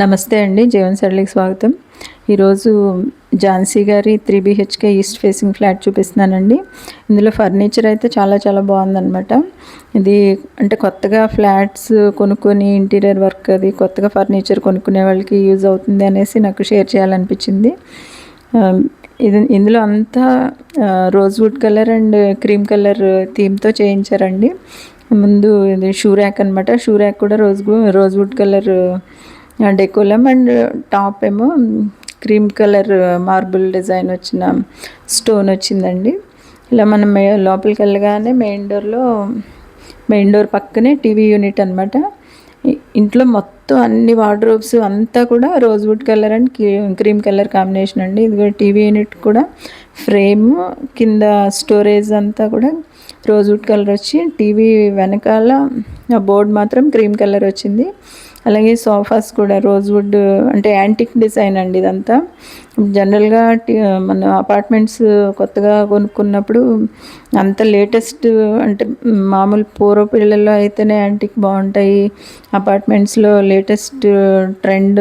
నమస్తే అండి జీవన్ సరళికి స్వాగతం. ఈరోజు ఝాన్సీ గారి three BHK east facing flat చూపిస్తున్నానండి. ఇందులో ఫర్నిచర్ అయితే చాలా చాలా బాగుందన్నమాట. ఇది అంటే కొత్తగా ఫ్లాట్స్ కొనుక్కొని ఇంటీరియర్ వర్క్ అది కొత్తగా ఫర్నిచర్ కొనుక్కునే వాళ్ళకి యూజ్ అవుతుంది అనేసి నాకు షేర్ చేయాలనిపించింది. ఇది ఇందులో అంతా rosewood colour and cream colour థీమ్తో చేయించారండి. ముందు ఇది షూ ర్యాక్ అనమాట షూ ర్యాక్ కూడా rose rosewood colour decolam and top ఏమో క్రీమ్ కలర్ మార్బుల్ డిజైన్ వచ్చిన స్టోన్ వచ్చిందండి. ఇలా మనం మే- లోపలికి వెళ్ళగానే మెయిన్ డోర్లో మెయిన్ డోర్ పక్కనే టీవీ యూనిట్ అనమాట ఇంట్లో మొత్తం అన్ని వార్డ్రోబ్స్ అంతా కూడా rosewood colour and cream colour combination అండి. ఇది టీవీ యూనిట్ కూడా ఫ్రేమ్ కింద స్టోరేజ్ అంతా కూడా రోజ్వుడ్ కలర్ వచ్చి టీవీ వెనకాల ఆ బోర్డ్ మాత్రం క్రీమ్ కలర్ వచ్చింది. అలాగే సోఫాస్ కూడా రోజ్వుడ్ అంటే యాంటిక్ డిజైన్ అండి ఇదంతా. జనరల్గా మన అపార్ట్మెంట్స్ కొత్తగా కొనుక్కున్నప్పుడు అంత లేటెస్ట్ అంటే మామూలు పూర్వ పిల్లల్లో అయితేనే యాంటిక్ బాగుంటాయి. అపార్ట్మెంట్స్లో లేటెస్ట్ ట్రెండ్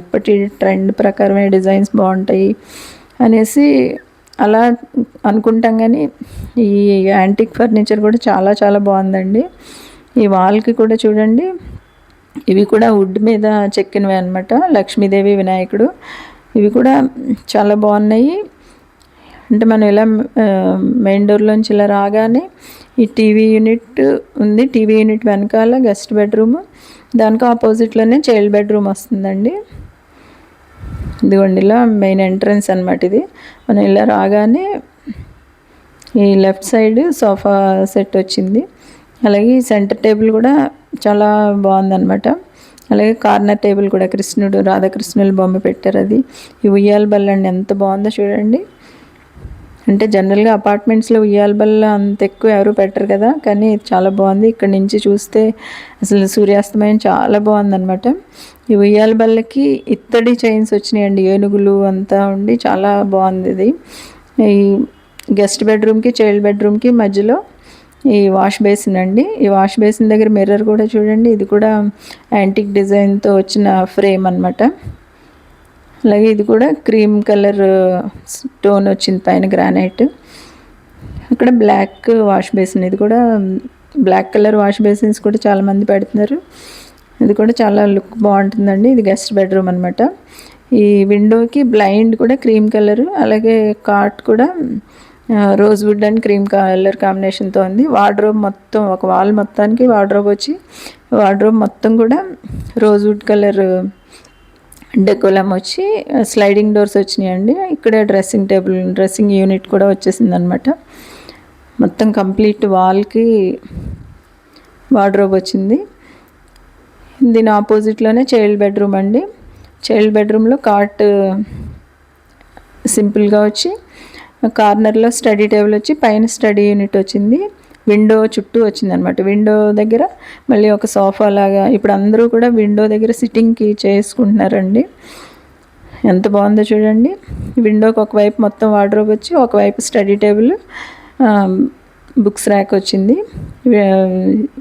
ఇప్పటి ట్రెండ్ ప్రకారమే డిజైన్స్ బాగుంటాయి అనేసి అలా అనుకుంటాం కానీ ఈ యాంటిక్ ఫర్నిచర్ కూడా చాలా చాలా బాగుందండి. ఈ వాల్కి కూడా చూడండి. ఇవి కూడా వుడ్ మీద చెక్కినవి అనమాట లక్ష్మీదేవి వినాయకుడు. ఇవి కూడా చాలా బాగున్నాయి. అంటే మనం ఇలా మెయిన్ డోర్లోంచి ఇలా రాగానే ఈ టీవీ యూనిట్ ఉంది. టీవీ యూనిట్ వెనకాల గెస్ట్ బెడ్రూమ్. దానికి ఆపోజిట్లోనే చైల్డ్ బెడ్రూమ్ వస్తుందండి. ఇదిగోండి ఇలా మెయిన్ ఎంట్రన్స్ అనమాట ఇది. మనం ఇలా రాగానే ఈ లెఫ్ట్ సైడ్ సోఫా సెట్ వచ్చింది. అలాగే ఈ సెంటర్ టేబుల్ కూడా చాలా బాగుందన్నమాట. అలాగే కార్నర్ టేబుల్ కూడా కృష్ణుడు రాధాకృష్ణుల బొమ్మ పెట్టారు అది. ఈ ఉయ్యాల బల్ల అండి ఎంత బాగుందో చూడండి. అంటే జనరల్గా అపార్ట్మెంట్స్లో ఉయ్యాల బల్ల అంత ఎక్కువ ఎవరు పెట్టరు కదా కానీ చాలా బాగుంది. ఇక్కడ నుంచి చూస్తే అసలు సూర్యాస్తమయం చాలా బాగుందన్నమాట. ఈ ఉయ్యాల బల్లకి ఇత్తడి చైన్స్ వచ్చినాయండి ఏనుగులు అంతా ఉండి చాలా బాగుంది ఇది. ఈ గెస్ట్ బెడ్రూమ్కి చైల్డ్ బెడ్రూమ్కి మధ్యలో ఈ వాష్ బేసిన్ అండి. ఈ వాష్ బేసిన్ దగ్గర మిర్రర్ కూడా చూడండి. ఇది కూడా యాంటిక్ డిజైన్తో వచ్చిన ఫ్రేమ్ అన్నమాట. అలాగే ఇది కూడా క్రీమ్ కలర్ స్టోన్ వచ్చింది పైన గ్రానైట్. అక్కడ బ్లాక్ వాష్ బేసిన్. ఇది కూడా బ్లాక్ కలర్ వాష్ బేసిన్స్ కూడా చాలామంది పెడుతున్నారు. ఇది కూడా చాలా లుక్ బాగుంటుందండి. ఇది గెస్ట్ బెడ్రూమ్ అనమాట ఈ విండోకి బ్లైండ్ కూడా క్రీమ్ కలర్ అలాగే కాట్ కూడా rosewood and cream colour కాంబినేషన్తో ఉంది. వార్డ్రోబ్ మొత్తం ఒక వాల్ మొత్తానికి వార్డ్రోబ్ వచ్చి వార్డ్రోబ్ మొత్తం కూడా రోజ్ వుడ్ కలర్ డెకోలం వచ్చి స్లైడింగ్ డోర్స్ వచ్చినాయండి. ఇక్కడే డ్రెస్సింగ్ టేబుల్ డ్రెస్సింగ్ యూనిట్ కూడా వచ్చేసింది అనమాట మొత్తం కంప్లీట్ వాల్కి వార్డ్రోబ్ వచ్చింది. దీని ఆపోజిట్లోనే చైల్డ్ బెడ్రూమ్ అండి. చైల్డ్ బెడ్రూమ్లో కాట్ సింపుల్గా వచ్చి కార్నర్లో స్టడీ టేబుల్ వచ్చి పైన స్టడీ యూనిట్ వచ్చింది. విండో చుట్టూ వచ్చింది అనమాట విండో దగ్గర మళ్ళీ ఒక సోఫా లాగా ఇప్పుడు అందరూ కూడా విండో దగ్గర సిట్టింగ్కి చేసుకుంటున్నారండి. ఎంత బాగుందో చూడండి. విండోకి ఒకవైపు మొత్తం వార్డ్రోబ్ వచ్చి ఒకవైపు స్టడీ టేబుల్ బుక్స్ ర్యాక్ వచ్చింది.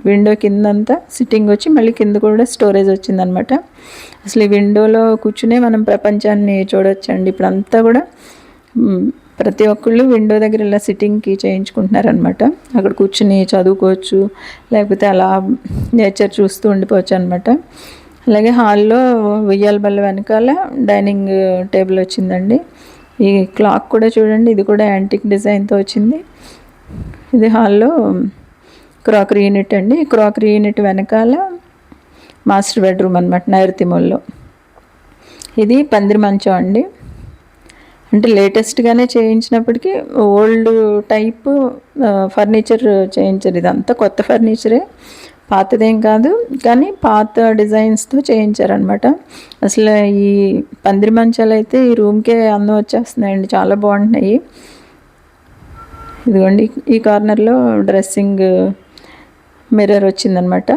విండో కిందంతా సిట్టింగ్ వచ్చి మళ్ళీ కింద కూడా స్టోరేజ్ వచ్చిందనమాట అసలు ఈ విండోలో కూర్చునే మనం ప్రపంచాన్ని చూడొచ్చండి. ఇప్పుడు అంతా కూడా ప్రతి ఒక్కళ్ళు విండో దగ్గర ఇలా సిట్టింగ్కి చేయించుకుంటున్నారనమాట అక్కడ కూర్చుని చదువుకోవచ్చు లేకపోతే అలా నేచర్ చూస్తూ ఉండిపోవచ్చు అనమాట అలాగే హాల్లో ఉయ్యాల బల్ల వెనకాల డైనింగ్ టేబుల్ వచ్చిందండి. ఈ క్లాక్ కూడా చూడండి ఇది కూడా యాంటిక్ డిజైన్తో వచ్చింది. ఇది హాల్లో క్రాకరీ యూనిట్ అండి. క్రాకరీ యూనిట్ వెనకాల మాస్టర్ బెడ్రూమ్ అనమాట నైరుతిమూల్లో ఇది పందిరి మంచం అండి. అంటే లేటెస్ట్గానే చేయించినప్పటికీ ఓల్డ్ టైప్ ఫర్నిచర్ చేయించారు. ఇదంతా కొత్త ఫర్నిచరే పాతదేం కాదు. కానీ పాత డిజైన్స్తో చేయించారనమాట అసలు ఈ పందిరి మంచాలు అయితే ఈ రూమ్కే అందం వచ్చేస్తున్నాయండి. చాలా బాగుంటున్నాయి. ఇదిగోండి ఈ కార్నర్లో డ్రెస్సింగ్ మిర్రర్ వచ్చిందనమాట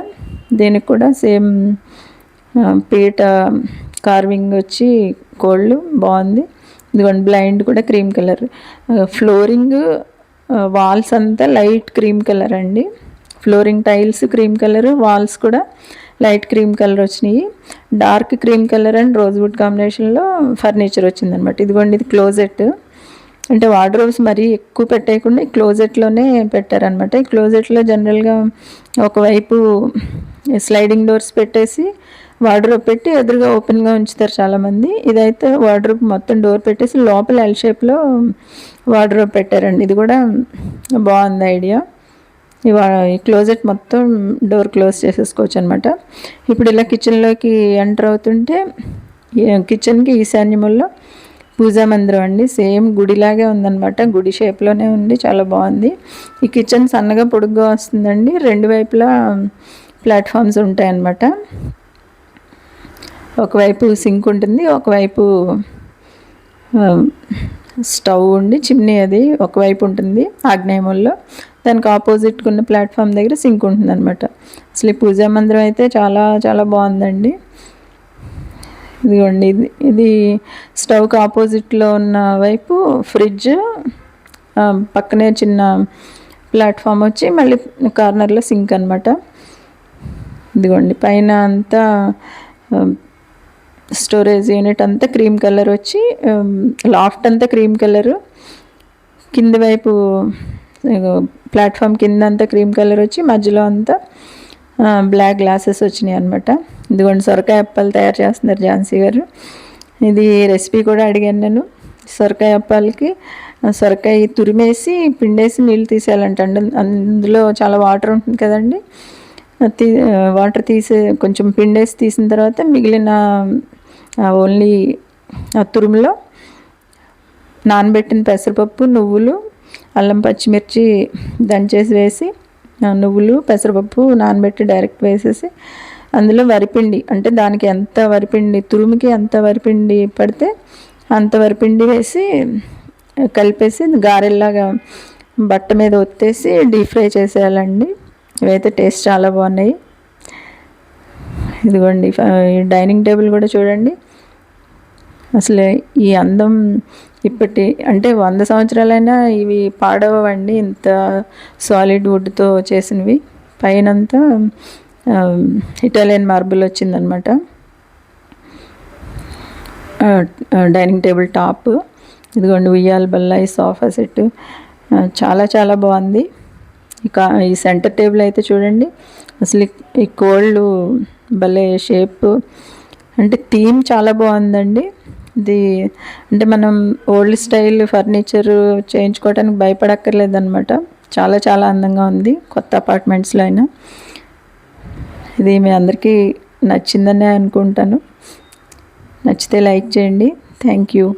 దీనికి కూడా సేమ్ పీట కార్వింగ్ వచ్చి కోళ్ళు బాగుంది. ఇదిగోండి బ్లైండ్ కూడా క్రీమ్ కలర్ ఫ్లోరింగ్ వాల్స్ అంతా లైట్ క్రీమ్ కలర్ అండి. Flooring tiles cream colour walls కూడా లైట్ క్రీమ్ కలర్ వచ్చినాయి. Dark cream colour and rosewood కాంబినేషన్లో ఫర్నిచర్ వచ్చిందనమాట ఇదిగోండి ఇది క్లోజెట్ అంటే వార్డ్రోబ్స్ మరీ ఎక్కువ పెట్టేయకుండా ఈ క్లోజెట్లోనే పెట్టారనమాట ఈ క్లోజెట్లో జనరల్గా ఒకవైపు స్లైడింగ్ డోర్స్ పెట్టేసి వార్డ్రోబ్ పెట్టి ఎదురుగా ఓపెన్గా ఉంచుతారు చాలామంది. ఇదైతే వార్డ్రోబ్ మొత్తం డోర్ పెట్టేసి లోపల ఎల్ షేప్లో వార్డ్రోబ్ పెట్టారండి. ఇది కూడా బాగుంది ఐడియా. ఈ క్లోజెట్ మొత్తం డోర్ క్లోజ్ చేసేసుకోవచ్చు అనమాట ఇప్పుడు ఇలా కిచెన్లోకి ఎంటర్ అవుతుంటే కిచెన్కి ఈశాన్యముల్లో పూజా మందిరం అండి. సేమ్ గుడిలాగే ఉందన్నమాట. గుడి షేప్లోనే ఉంది. చాలా బాగుంది. ఈ కిచెన్ సన్నగా పొడుగ్గా వస్తుందండి. రెండు వైపులా ప్లాట్ఫామ్స్ ఉంటాయన్నమాట. ఒకవైపు సింక్ ఉంటుంది ఒకవైపు స్టవ్ ఉండి చిమ్నీ అది ఒకవైపు ఉంటుంది ఆగ్నేయముల్లో. దానికి ఆపోజిట్ ఉన్న ప్లాట్ఫామ్ దగ్గర సింక్ ఉంటుంది అనమాట అసలు ఈ పూజా మందిరం అయితే చాలా చాలా బాగుందండి. ఇదిగోండి ఇది ఇది స్టవ్కి ఆపోజిట్లో ఉన్న వైపు ఫ్రిడ్జ్ పక్కనే చిన్న ప్లాట్ఫామ్ వచ్చి మళ్ళీ కార్నర్లో సింక్ అనమాట ఇదిగోండి పైన అంతా స్టోరేజ్ యూనిట్ అంతా క్రీమ్ కలర్ వచ్చి లాఫ్ట్ అంతా క్రీమ్ కలరు. కింది వైపు ప్లాట్ఫామ్ కింద అంతా క్రీమ్ కలర్ వచ్చి మధ్యలో అంతా బ్లాక్ గ్లాసెస్ వచ్చినాయి అనమాట ఇదిగోండి సొరకాయ అప్పాలు తయారు చేస్తున్నారు ఝాన్సీ గారు. ఇది రెసిపీ కూడా అడిగాను నేను. సొరకాయ అప్పాలకి సొరకాయ తురిమేసి పిండేసి నీళ్ళు తీసేయాలంట. అందులో చాలా వాటర్ ఉంటుంది కదండి. తీ వాటర్ తీసే కొంచెం పిండేసి తీసిన తర్వాత మిగిలిన ఓన్లీ ఆ తురుములో నానబెట్టిన పెసరపప్పు నువ్వులు అల్లం పచ్చిమిర్చి దంచేసి వేసి నువ్వులు పెసరపప్పు నానబెట్టి డైరెక్ట్ వేసేసి అందులో వరిపిండి అంటే దానికి ఎంత వరిపిండి తురుముకి ఎంత వరిపిండి పడితే అంత వరిపిండి వేసి కలిపేసి గారెల్లాగా బట్ట మీద ఒత్తేసి డీప్ ఫ్రై చేసేయాలండి. ఇవైతే టేస్ట్ చాలా బాగున్నాయి. ఇదిగోండి డైనింగ్ టేబుల్ కూడా చూడండి. అసలు ఈ అందం ఇప్పటి అంటే వంద సంవత్సరాలైనా ఇవి పాడవండి ఇంత సాలిడ్ వుడ్తో చేసినవి. పైనంతా ఇటాలియన్ మార్బుల్ వచ్చిందనమాట. డైనింగ్ టేబుల్ టాప్ ఇదిగోండి ఉయ్యాల బల్ల ఈ సోఫా సెట్ చాలా చాలా బాగుంది. ఇక ఈ సెంటర్ టేబుల్ అయితే చూడండి. అసలు ఈ కోళ్ళు భలే షేప్ అంటే థీమ్ చాలా బాగుందండి. ఇది అంటే మనం ఓల్డ్ స్టైల్ ఫర్నిచర్ చేయించుకోవడానికి భయపడక్కర్లేదన్నమాట. చాలా చాలా అందంగా ఉంది కొత్త అపార్ట్మెంట్స్లో అయినా. ఇది మీ అందరికీ నచ్చిందని అనుకుంటాను. నచ్చితే లైక్ చేయండి. Thank you.